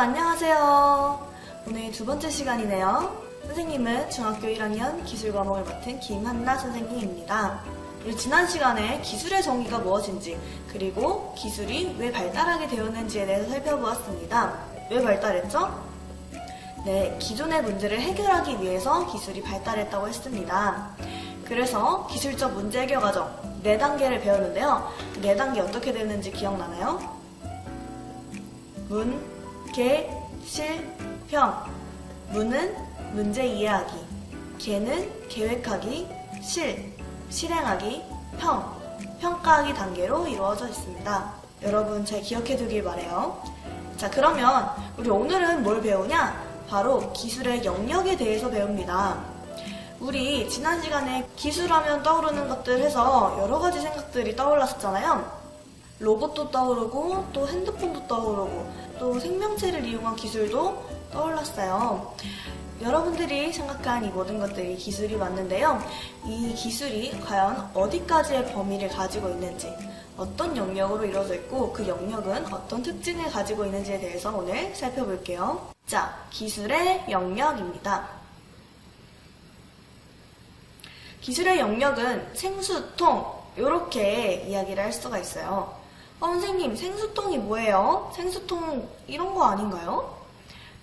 안녕하세요. 오늘 두 번째 시간이네요. 선생님은 중학교 1학년 기술 과목을 맡은 김한나 선생님입니다. 지난 시간에 기술의 정의가 무엇인지 그리고 기술이 왜 발달하게 되었는지에 대해서 살펴보았습니다. 왜 발달했죠? 네, 기존의 문제를 해결하기 위해서 기술이 발달했다고 했습니다. 그래서 기술적 문제 해결 과정 4단계를 배웠는데요. 4단계 어떻게 되는지 기억나나요? 문, 개, 실, 평. 문은 문제 이해하기, 개는 계획하기, 실, 실행하기, 평, 평가하기 단계로 이루어져 있습니다. 여러분 잘 기억해 두길 바래요. 자, 그러면 우리 오늘은 뭘 배우냐? 바로 기술의 영역에 대해서 배웁니다. 우리 지난 시간에 기술하면 떠오르는 것들 해서 여러 가지 생각들이 떠올랐었잖아요. 로봇도 떠오르고 또 핸드폰도 떠오르고 또 생명체를 이용한 기술도 떠올랐어요. 여러분들이 생각한 이 모든 것들이 기술이 맞는데요. 이 기술이 과연 어디까지의 범위를 가지고 있는지, 어떤 영역으로 이루어져 있고 그 영역은 어떤 특징을 가지고 있는지에 대해서 오늘 살펴볼게요. 자, 기술의 영역입니다. 기술의 영역은 생수통, 이렇게 이야기를 할 수가 있어요. 어, 선생님, 생수통이 뭐예요? 생수통 이런 거 아닌가요?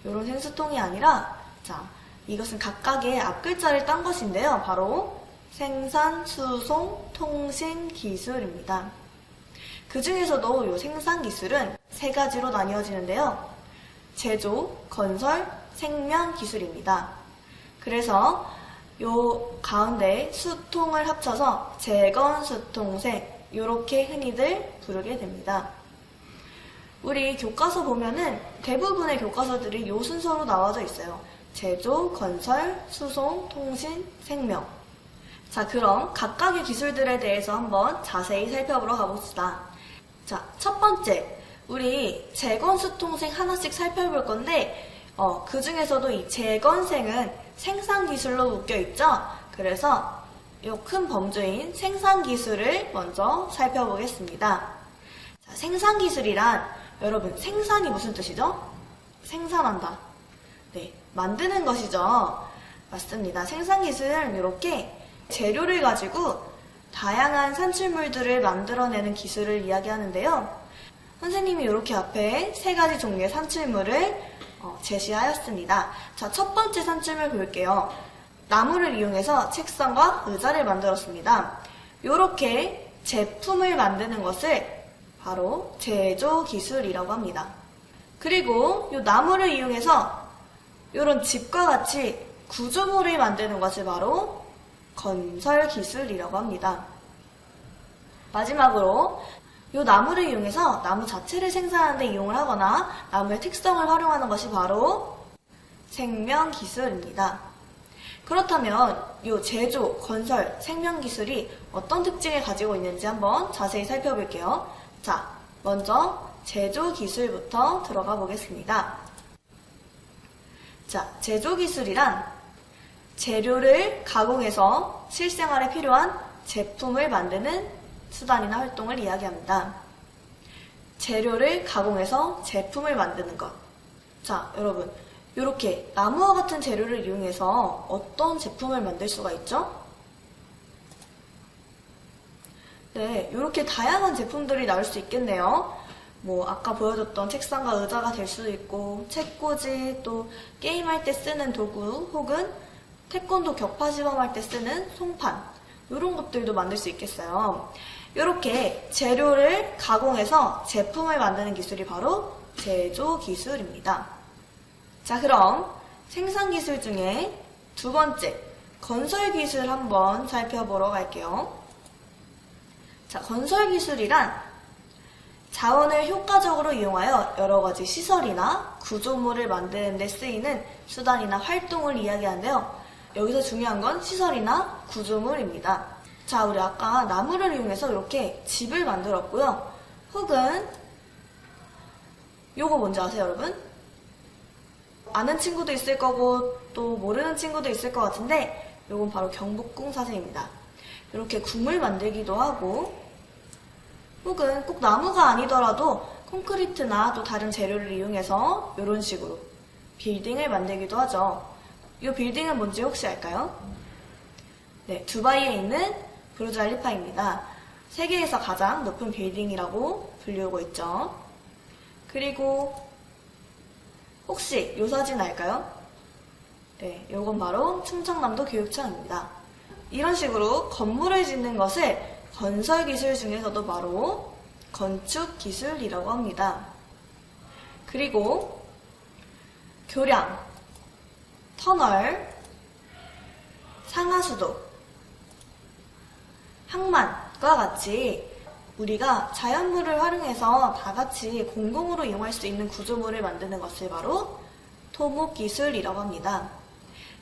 이런 생수통이 아니라, 자, 이것은 각각의 앞글자를 딴 것인데요. 바로 생산, 수송, 통신 기술입니다. 그 중에서도 이 생산 기술은 세 가지로 나뉘어지는데요. 제조, 건설, 생명 기술입니다. 그래서 요 가운데 수통을 합쳐서 재건, 수통생 이렇게 흔히들 부르게 됩니다. 우리 교과서 보면은 대부분의 교과서들이 요 순서로 나와져 있어요. 제조, 건설, 수송, 통신, 생명. 자, 그럼 각각의 기술들에 대해서 한번 자세히 살펴보러 가봅시다. 자, 첫 번째. 우리 재건, 수통생 하나씩 살펴볼 건데, 어, 그 중에서도 이 재건생은 생산 기술로 묶여 있죠? 그래서 이 큰 범주인 생산 기술을 먼저 살펴보겠습니다. 자, 생산 기술이란 여러분 생산이 무슨 뜻이죠? 생산한다. 네, 만드는 것이죠. 맞습니다. 생산 기술은 이렇게 재료를 가지고 다양한 산출물들을 만들어내는 기술을 이야기하는데요. 선생님이 이렇게 앞에 세 가지 종류의 산출물을 어, 제시하였습니다. 자, 첫 번째 산출물 볼게요. 나무를 이용해서 책상과 의자를 만들었습니다. 이렇게 제품을 만드는 것을 바로 제조 기술이라고 합니다. 그리고 이 나무를 이용해서 이런 집과 같이 구조물을 만드는 것을 바로 건설 기술이라고 합니다. 마지막으로 이 나무를 이용해서 나무 자체를 생산하는 데 이용을 하거나 나무의 특성을 활용하는 것이 바로 생명 기술입니다. 그렇다면 이 제조, 건설, 생명 기술이 어떤 특징을 가지고 있는지 한번 자세히 살펴볼게요. 자, 먼저 제조 기술부터 들어가 보겠습니다. 자, 제조 기술이란 재료를 가공해서 실생활에 필요한 제품을 만드는 수단이나 활동을 이야기합니다. 재료를 가공해서 제품을 만드는 것. 자, 여러분. 이렇게 나무와 같은 재료를 이용해서 어떤 제품을 만들 수가 있죠? 네, 이렇게 다양한 제품들이 나올 수 있겠네요. 뭐 아까 보여줬던 책상과 의자가 될 수도 있고 책꽂이 또 게임할 때 쓰는 도구 혹은 태권도 격파 시범할 때 쓰는 송판 이런 것들도 만들 수 있겠어요. 이렇게 재료를 가공해서 제품을 만드는 기술이 바로 제조 기술입니다. 자, 그럼 생산 기술 중에 두 번째 건설 기술 한번 살펴보러 갈게요. 자, 건설 기술이란 자원을 효과적으로 이용하여 여러 가지 시설이나 구조물을 만드는 데 쓰이는 수단이나 활동을 이야기하는데요. 여기서 중요한 건 시설이나 구조물입니다. 자, 우리 아까 나무를 이용해서 이렇게 집을 만들었고요. 혹은 요거 뭔지 아세요, 여러분? 아는 친구도 있을 거고 또 모르는 친구도 있을 것 같은데 요건 바로 경복궁 사슬입니다. 이렇게 궁을 만들기도 하고 혹은 꼭 나무가 아니더라도 콘크리트나 또 다른 재료를 이용해서 이런 식으로 빌딩을 만들기도 하죠. 이 빌딩은 뭔지 혹시 알까요? 네, 두바이에 있는 부르즈 알리파입니다. 세계에서 가장 높은 빌딩이라고 불리우고 있죠. 그리고 혹시 요 사진 알까요? 네, 요건 바로 충청남도 교육청입니다. 이런 식으로 건물을 짓는 것을 건설 기술 중에서도 바로 건축 기술이라고 합니다. 그리고 교량, 터널, 상하수도, 항만과 같이 우리가 자연물을 활용해서 다 같이 공동으로 이용할 수 있는 구조물을 만드는 것을 바로 토목 기술이라고 합니다.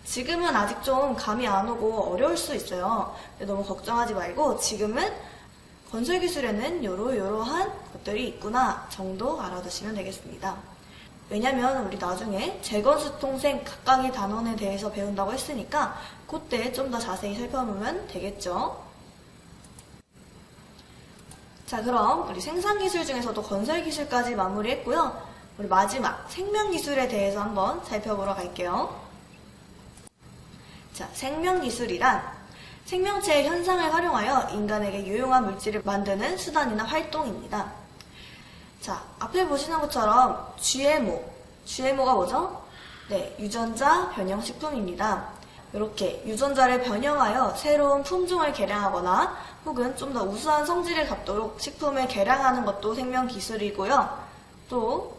지금은 아직 좀 감이 안 오고 어려울 수 있어요. 너무 걱정하지 말고 지금은 건설 기술에는 요러요러한 것들이 있구나 정도 알아두시면 되겠습니다. 왜냐면 우리 나중에 재건수 통생 각각의 단원에 대해서 배운다고 했으니까 그때 좀 더 자세히 살펴보면 되겠죠. 자, 그럼 우리 생산 기술 중에서도 건설 기술까지 마무리했고요. 우리 마지막 생명 기술에 대해서 한번 살펴보러 갈게요. 자, 생명 기술이란 생명체의 현상을 활용하여 인간에게 유용한 물질을 만드는 수단이나 활동입니다. 자, 앞에 보시는 것처럼 GMO. GMO가 뭐죠? 네, 유전자 변형식품입니다. 이렇게 유전자를 변형하여 새로운 품종을 개량하거나 혹은 좀 더 우수한 성질을 갖도록 식품을 개량하는 것도 생명 기술이고요. 또,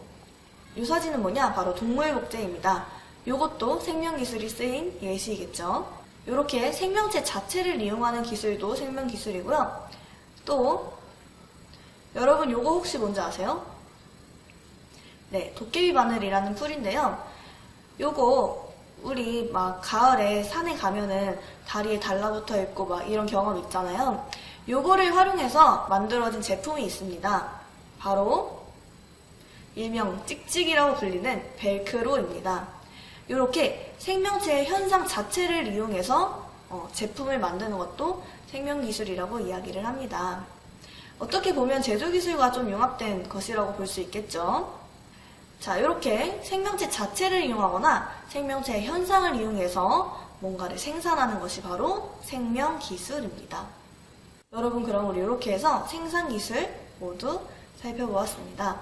이 사진은 뭐냐? 바로 동물 복제입니다. 이것도 생명 기술이 쓰인 예시이겠죠. 이렇게 생명체 자체를 이용하는 기술도 생명 기술이고요. 또, 여러분 요거 혹시 뭔지 아세요? 네, 도깨비 바늘이라는 풀인데요. 요거 우리 막 가을에 산에 가면은 다리에 달라붙어 있고 막 이런 경험 있잖아요. 요거를 활용해서 만들어진 제품이 있습니다. 바로 일명 찍찍이라고 불리는 벨크로입니다. 이렇게 생명체의 현상 자체를 이용해서 어, 제품을 만드는 것도 생명기술이라고 이야기를 합니다. 어떻게 보면 제조기술과 좀 융합된 것이라고 볼 수 있겠죠. 자, 이렇게 생명체 자체를 이용하거나 생명체의 현상을 이용해서 뭔가를 생산하는 것이 바로 생명 기술입니다. 여러분, 그럼 우리 이렇게 해서 생산 기술 모두 살펴보았습니다.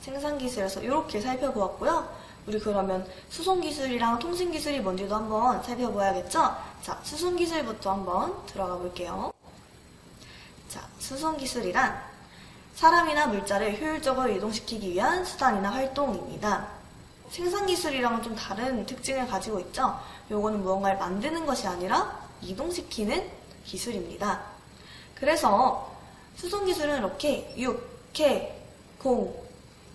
생산 기술에서 이렇게 살펴보았고요. 우리 그러면 수송 기술이랑 통신 기술이 뭔지도 한번 살펴봐야겠죠? 자, 수송 기술부터 한번 들어가 볼게요. 자, 수송 기술이란 사람이나 물자를 효율적으로 이동시키기 위한 수단이나 활동입니다. 생산기술이랑은 좀 다른 특징을 가지고 있죠? 요거는 무언가를 만드는 것이 아니라 이동시키는 기술입니다. 그래서 수송기술은 이렇게 육, 개, 공,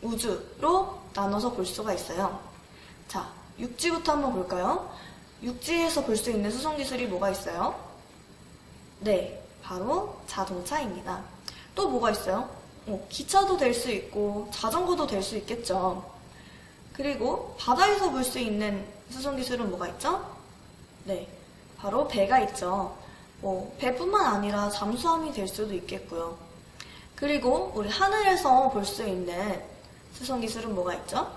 우주로 나눠서 볼 수가 있어요. 자, 육지부터 한번 볼까요? 육지에서 볼 수 있는 수송기술이 뭐가 있어요? 네, 바로 자동차입니다. 또 뭐가 있어요? 어, 기차도 될 수 있고 자전거도 될 수 있겠죠. 그리고 바다에서 볼 수 있는 수송 기술은 뭐가 있죠? 네, 바로 배가 있죠. 뭐, 배뿐만 아니라 잠수함이 될 수도 있겠고요. 그리고 우리 하늘에서 볼 수 있는 수송 기술은 뭐가 있죠?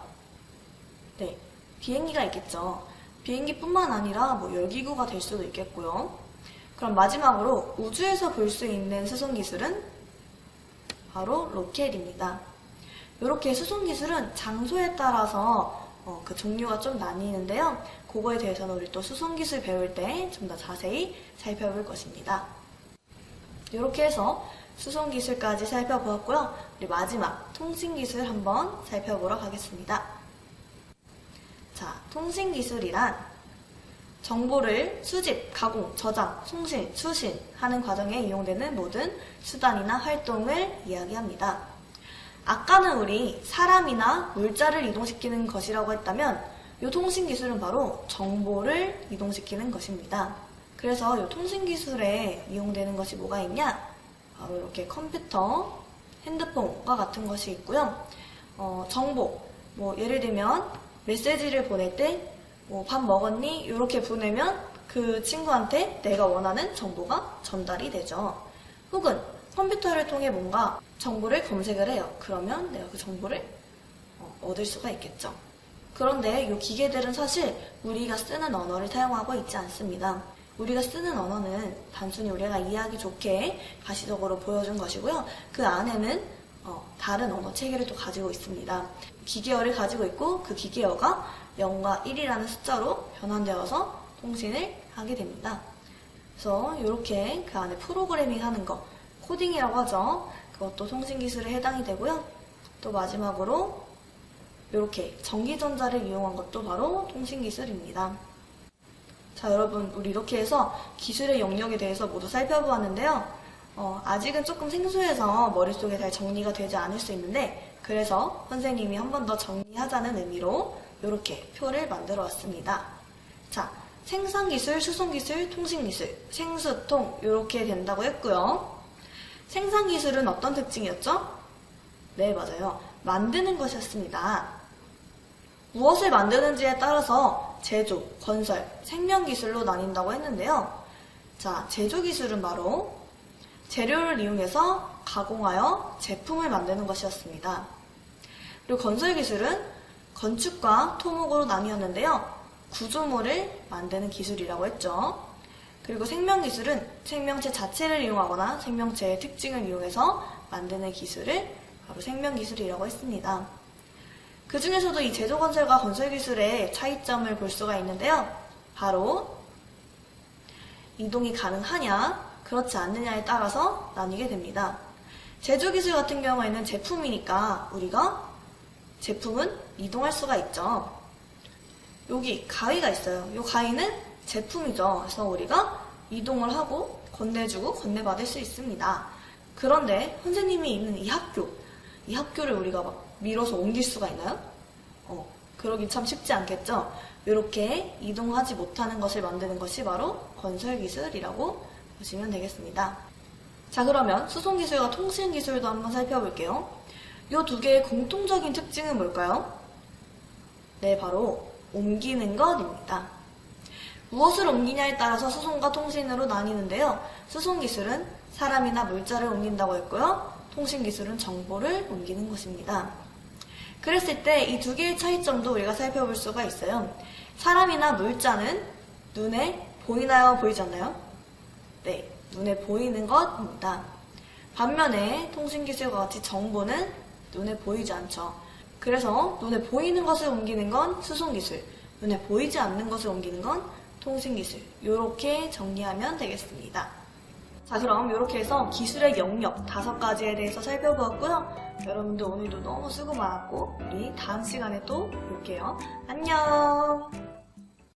네, 비행기가 있겠죠. 비행기뿐만 아니라 뭐 열기구가 될 수도 있겠고요. 그럼 마지막으로 우주에서 볼 수 있는 수송 기술은 바로 로켓입니다. 이렇게 수송 기술은 장소에 따라서 어, 그 종류가 좀 나뉘는데요. 그거에 대해서는 우리 또 수송 기술 배울 때 좀 더 자세히 살펴볼 것입니다. 이렇게 해서 수송 기술까지 살펴보았고요. 우리 마지막 통신 기술 한번 살펴보러 가겠습니다. 자, 통신 기술이란 정보를 수집, 가공, 저장, 송신, 수신 하는 과정에 이용되는 모든 수단이나 활동을 이야기합니다. 아까는 우리 사람이나 물자를 이동시키는 것이라고 했다면 이 통신 기술은 바로 정보를 이동시키는 것입니다. 그래서 이 통신 기술에 이용되는 것이 뭐가 있냐? 바로 이렇게 컴퓨터, 핸드폰과 같은 것이 있고요. 어, 정보, 뭐 예를 들면 메시지를 보낼 때 뭐 밥 먹었니? 이렇게 보내면 그 친구한테 내가 원하는 정보가 전달이 되죠. 혹은 컴퓨터를 통해 뭔가 정보를 검색을 해요. 그러면 내가 그 정보를 어, 얻을 수가 있겠죠. 그런데 이 기계들은 사실 우리가 쓰는 언어를 사용하고 있지 않습니다. 우리가 쓰는 언어는 단순히 우리가 이해하기 좋게 가시적으로 보여준 것이고요. 그 안에는 어, 다른 언어 체계를 또 가지고 있습니다. 기계어를 가지고 있고 그 기계어가 0과 1이라는 숫자로 변환되어서 통신을 하게 됩니다. 그래서 이렇게 그 안에 프로그래밍 하는 거, 코딩이라고 하죠. 그것도 통신 기술에 해당이 되고요. 또 마지막으로 이렇게 전기전자를 이용한 것도 바로 통신 기술입니다. 자, 여러분, 우리 이렇게 해서 기술의 영역에 대해서 모두 살펴보았는데요. 어, 아직은 조금 생소해서 머릿속에 잘 정리가 되지 않을 수 있는데, 그래서 선생님이 한 번 더 정리하자는 의미로 이렇게 표를 만들어 왔습니다. 자, 생산기술, 수송기술, 통신기술, 생수통, 이렇게 된다고 했고요. 생산기술은 어떤 특징이었죠? 네, 맞아요. 만드는 것이었습니다. 무엇을 만드는지에 따라서 제조, 건설, 생명기술로 나뉜다고 했는데요. 자, 제조기술은 바로 재료를 이용해서 가공하여 제품을 만드는 것이었습니다. 그리고 건설 기술은 건축과 토목으로 나뉘었는데요. 구조물을 만드는 기술이라고 했죠. 그리고 생명 기술은 생명체 자체를 이용하거나 생명체의 특징을 이용해서 만드는 기술을 바로 생명 기술이라고 했습니다. 그 중에서도 이 제조 건설과 건설 기술의 차이점을 볼 수가 있는데요. 바로 이동이 가능하냐, 그렇지 않느냐에 따라서 나뉘게 됩니다. 제조 기술 같은 경우에는 제품이니까 우리가 제품은 이동할 수가 있죠. 여기 가위가 있어요. 이 가위는 제품이죠. 그래서 우리가 이동을 하고 건네주고 건네받을 수 있습니다. 그런데 선생님이 있는 이 학교, 이 학교를 우리가 막 밀어서 옮길 수가 있나요? 어, 그러기 참 쉽지 않겠죠? 이렇게 이동하지 못하는 것을 만드는 것이 바로 건설 기술이라고 보시면 되겠습니다. 자, 그러면 수송기술과 통신기술도 한번 살펴볼게요. 이 두 개의 공통적인 특징은 뭘까요? 네, 바로 옮기는 것입니다. 무엇을 옮기냐에 따라서 수송과 통신으로 나뉘는데요. 수송기술은 사람이나 물자를 옮긴다고 했고요. 통신기술은 정보를 옮기는 것입니다. 그랬을 때 이 두 개의 차이점도 우리가 살펴볼 수가 있어요. 사람이나 물자는 눈에 보이나요? 보이지 않나요? 네, 눈에 보이는 것입니다. 반면에 통신기술과 같이 정보는 눈에 보이지 않죠. 그래서 눈에 보이는 것을 옮기는 건 수송기술, 눈에 보이지 않는 것을 옮기는 건 통신기술. 이렇게 정리하면 되겠습니다. 자, 그럼 이렇게 해서 기술의 영역 다섯 가지에 대해서 살펴보았고요. 여러분들 오늘도 너무 수고 많았고, 우리 다음 시간에 또 볼게요. 안녕!